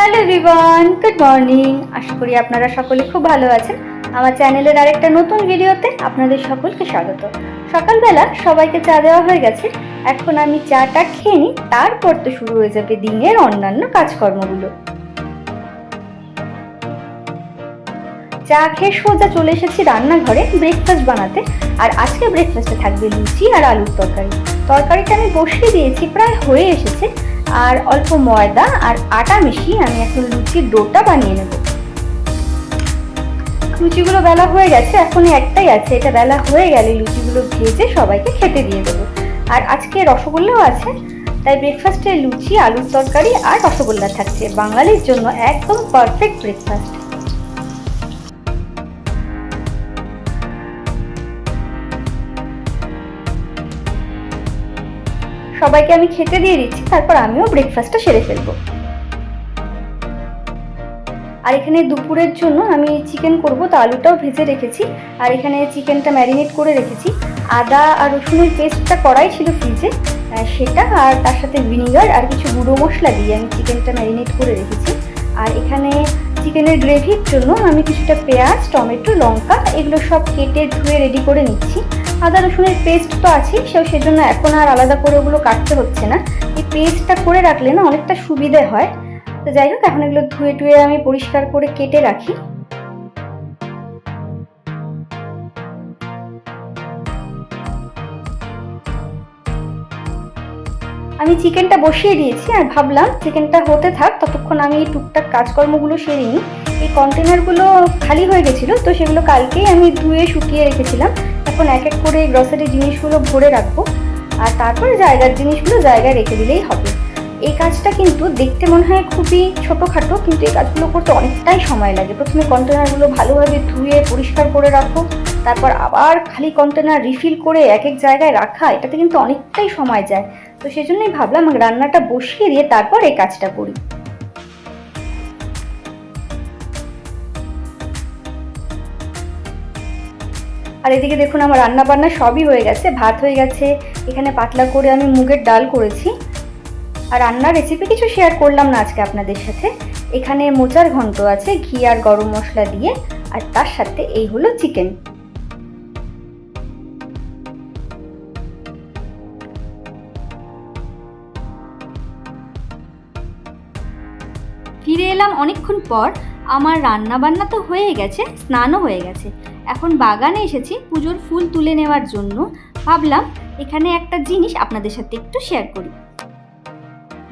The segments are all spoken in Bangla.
এভরিওয়ান গুড মর্নিং আশা করি আপনারা সকলে খুব ভালো আছেন। আমার চ্যানেলের আরেকটা নতুন ভিডিওতে আপনাদের সকলকে স্বাগত। সকালবেলা সবাইকে চা দেওয়া হয়ে গেছে। এখন আমি চাটা খেয়ে নিই, তারপর তো শুরু হয়ে যাবে দিনের অন্যান্য কাজকর্মগুলো। চা খেয়ে সোজা চলে এসেছি রান্নাঘরে ব্রেকফাস্ট বানাতে। আর আজকে ব্রেকফাস্টে থাকবে লুচি আর আলুর তরকারি। তরকারিটা আমি বসিয়ে দিয়েছি, প্রায় হয়ে এসেছে। আর অল্প ময়দা আর আটা মিশিয়ে আমি এখন লুচির ডোটা বানিয়ে নেব। লুচিগুলো বেলা হয়ে গেছে এখন একটাই আছে। এটা বেলা হয়ে গেলে লুচিগুলো ভেজে সবাইকে খেতে দিয়ে দেবো। আর আজকে রসগোল্লাও আছে, তাই ব্রেকফাস্টে লুচি, আলুর তরকারি আর রসগোল্লা থাকছে। বাঙালির জন্য একদম পারফেক্ট ব্রেকফাস্ট সবাইকে আমি খেতে দিয়ে দিচ্ছি, তারপর আমিও ব্রেকফাস্টটা সেরে ফেলব। আর এখানে দুপুরের জন্য আমি চিকেন করব, তো আলুটাও ভেজে রেখেছি। আর এখানে চিকেনটা ম্যারিনেট করে রেখেছি। আদা আর রসুনের পেস্টটা করাই ছিল ফ্রিজে সেটা আর তার সাথে ভিনিগার আর কিছু গুঁড়ো মশলা দিয়ে আমি চিকেনটা ম্যারিনেট করে রেখেছি। আর এখানে চিকেনের গ্রেভির জন্য আমি কিছুটা পেঁয়াজ, টমেটো, লঙ্কা এগুলো সব কেটে ধুয়ে রেডি করে নিচ্ছি। আদা, রসুনের পেস্ট তো আছেই, সেও সেজন্য এখন আর আলাদা করে ওগুলো কাটতে হচ্ছে না। এই পেস্টটা করে রাখলে না অনেকটা সুবিধে হয়। তো যাই হোক, এখন এগুলো ধুয়ে টুয়ে আমি পরিষ্কার করে কেটে রাখি। আমি চিকেনটা বসিয়ে দিয়েছি আর ভাবলাম চিকেনটা হতে থাক, ততক্ষণ আমি এই টুকটাক কাজকর্মগুলো সেরে নিই। এই কন্টেনারগুলো খালি হয়ে গেছিল, তো সেগুলো কালকেই আমি ধুয়ে শুকিয়ে রেখেছিলাম। এখন এক এক করে গ্রসারি জিনিসগুলো ভরে রাখব। আর তারপরে জায়গার জিনিসগুলো জায়গায় রেখে দিলেই হবে। এই কাজটা কিন্তু দেখতে মনে হয় খুবই ছোটোখাটো, কিন্তু এই কাজগুলো করতে অনেকটাই সময় লাগে। প্রথমে কন্টেনারগুলো ভালোভাবে ধুয়ে পরিষ্কার করে রাখো তারপর আবার খালি কন্টেনার রিফিল করে এক এক জায়গায় রাখা, এটাতে কিন্তু অনেকটাই সময় যায়। তো সেই জন্যই ভাবলাম রান্নাটা বসিয়ে দিয়ে তারপর এই কাজটা করি। আর এদিকে দেখুন আমার রান্না বান্না সবই হয়ে গেছে, ভাত হয়ে গেছে, এখানে পাতলা করে আমি মুগের ডাল করেছি। আর রান্নার রেসিপি কিছু শেয়ার করলাম না আজকে আপনাদের সাথে। এখানে মোচার ঘন্ট আছে, ঘি আর গরম মশলা দিয়ে, আর তার সাথে এই হলো চিকেন ফিরে এলাম অনেকক্ষণ পর। আমার রান্না বান্না তো হয়ে গেছে, স্নানও হয়ে গেছে। এখন বাগানে এসেছি পুজোর ফুল তুলে নেওয়ার জন্য। ভাবলাম এখানে একটা জিনিস আপনাদের সাথে একটু শেয়ার করি।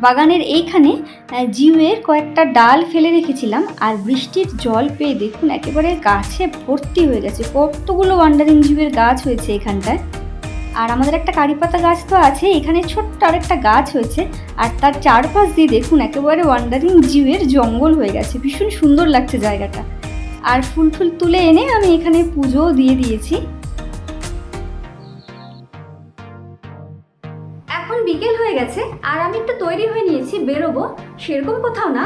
বাগানের এইখানে জিউয়ের কয়েকটা ডাল ফেলে রেখেছিলাম আর বৃষ্টির জল পেয়ে দেখুন একেবারে গাছে ভর্তি হয়ে গেছে। কতগুলো ওয়ান্ডারিং জিউয়ের গাছ হয়েছে এখানটায়। আর আমাদের একটা কারিপাতা গাছ তো আছে, এখানে ছোট্ট আরেকটা গাছ হয়েছে, আর তার চারপাশ দিয়ে দেখুন একেবারে ওয়ান্ডারিং জিউয়ের জঙ্গল হয়ে গেছে, ভীষণ সুন্দর লাগছে জায়গাটা। আর ফুল ফুল তুলে এনে আমি এখানে পুজোও দিয়ে দিয়েছি। এখন বিকেল হয়ে গেছে, আর আমি একটু তৈরি হয়ে নিয়েছি, বেরোবো, সেরকম কোথাও না।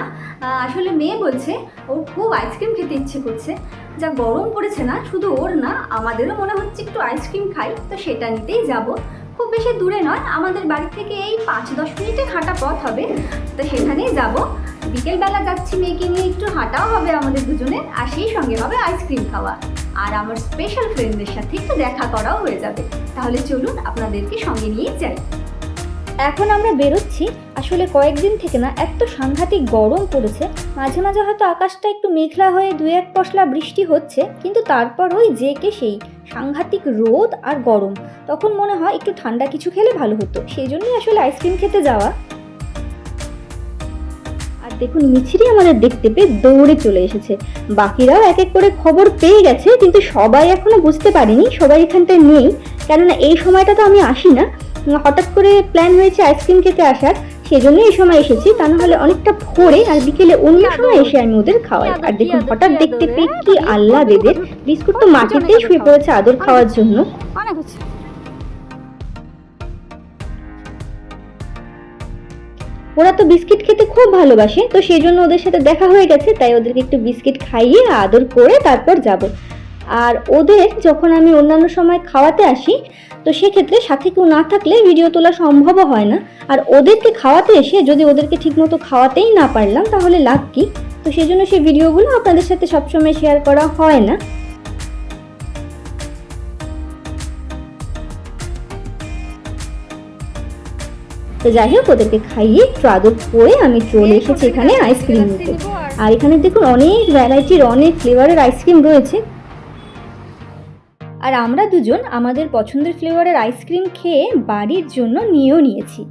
আসলে মেয়ে বলছে, ওর খুব আইসক্রিম খেতে ইচ্ছে করছে। যা গরম পড়েছে না, শুধু ওর না, আমাদেরও মনে হচ্ছে একটু আইসক্রিম খাই, তো সেটা নিতেই যাব। খুব বেশি দূরে নয়, আমাদের বাড়ি থেকে এই পাঁচ দশ মিনিটে হাঁটা পথ হবে, তো সেখানেই যাব। বিকেলবেলা যাচ্ছি মেয়েকে নিয়ে, একটু হাঁটাও হবে আমাদের দুজনের, আর সেই সঙ্গে হবে আইসক্রিম খাওয়া। আর আমার স্পেশাল ফ্রেন্ডদের সাথে একটু দেখা করাও হয়ে যাবে। তাহলে চলুন, আপনাদেরকে সঙ্গে নিয়েই যাই। এখন আমরা বেরোচ্ছি। আসলে কয়েকদিন থেকে না, এত সাংঘাতিক গরম পড়েছে, মাঝে মাঝে হয়তো আকাশটা একটু মেঘলা হয়ে দু এক পশলা বৃষ্টি হচ্ছে, কিন্তু তারপর ওই যে কে সেই সাংঘাতিক রোদ আর গরম। তখন মনে হয় একটু ঠান্ডা কিছু খেলে ভালো হতো, সেই জন্যই আসলে আইসক্রিম খেতে যাওয়া। আর দেখুন, মিছিরি আমাদের দেখতে পেয়ে দৌড়ে চলে এসেছে। বাকিরাও এক এক করে খবর পেয়ে গেছে, কিন্তু সবাই এখনও বুঝতে পারেনি, সবাই এখানটায় নেই। কেননা এই সময়টা তো আমি আসি না হঠাৎ করে প্ল্যান হয়েছে আইসক্রিম খেতে আসার সেজন্য এই সময় এসেছি। তা না হলে অনেকটা ভোরে আর বিকেলে অন্য সময় এসে আমি ওদের খাওয়াই। আর দেখুন হঠাৎ দেখতে পেয়ে কি আল্লাহ এদের বিস্কুট তো মাটিতেই শুয়ে পড়েছে আদর খাওয়ার জন্য। অনেক হচ্ছে। ওরা তো বিস্কিট খেতে খুব ভালোবাসে তো সেই জন্য ওদের সাথে দেখা হয়ে গেছে তাই ওদেরকে একটু বিস্কিট খাইয়ে আদর করে তারপর যাব। আর ওদের যখন আমি অন্যান্য সময় খাওয়াতে আসি তো সেক্ষেত্রে সাথে কেউ না থাকলে ভিডিও তোলা সম্ভবও হয় না। আর ওদেরকে খাওয়াতে এসে যদি ওদেরকে ঠিকমতো খাওয়াতেই না পারলাম তাহলে লাভ কি? তো সেই জন্য সেই ভিডিওগুলো আপনাদের সাথে সবসময় শেয়ার করা হয় না। তো যাই হোক ওদেরকে খাইয়ে একটু আদর করে আমি চলে এসেছি এখানে আইসক্রিম নিতে আর এখানে দেখুন অনেক ভ্যারাইটির অনেক ফ্লেভারের আইসক্রিম রয়েছে। আর আমরা দুজন আমাদের পছন্দের ফ্লেভারের আইসক্রিম খেয়ে বাড়ির জন্য নিয়েও নিয়েছি।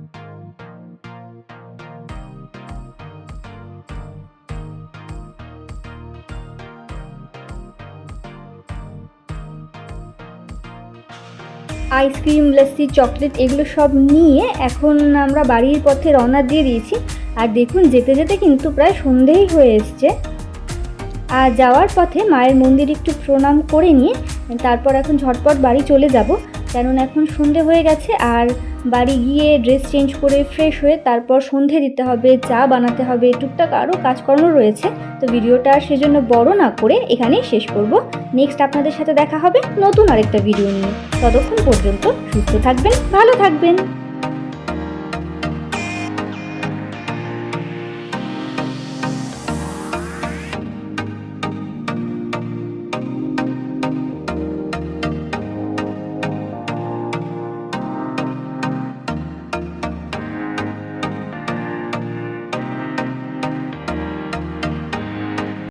আইসক্রিম লস্যি চকলেট এগুলো সব নিয়ে এখন আমরা বাড়ির পথে রওনা দিয়ে দিয়েছি। আর দেখুন, যেতে যেতে কিন্তু প্রায় সন্ধেই হয়ে এসছে। আর যাওয়ার পথে মায়ের মন্দির একটু প্রণাম করে নিয়ে তারপর এখন ঝটপট বাড়ি চলে যাব। কারণ এখন সন্ধে হয়ে গেছে আর বাড়ি গিয়ে ড্রেস চেঞ্জ করে ফ্রেশ হয়ে তারপর সন্ধে দিতে হবে, চা বানাতে হবে, টুকটাক আরও কাজকর্ম রয়েছে। তো ভিডিওটা সেজন্য বড় না করে এখানেই শেষ করব। নেক্সট আপনাদের সাথে দেখা হবে নতুন আরেকটা ভিডিও নিয়ে। ততক্ষণ পর্যন্ত সুস্থ থাকবেন, ভালো থাকবেন।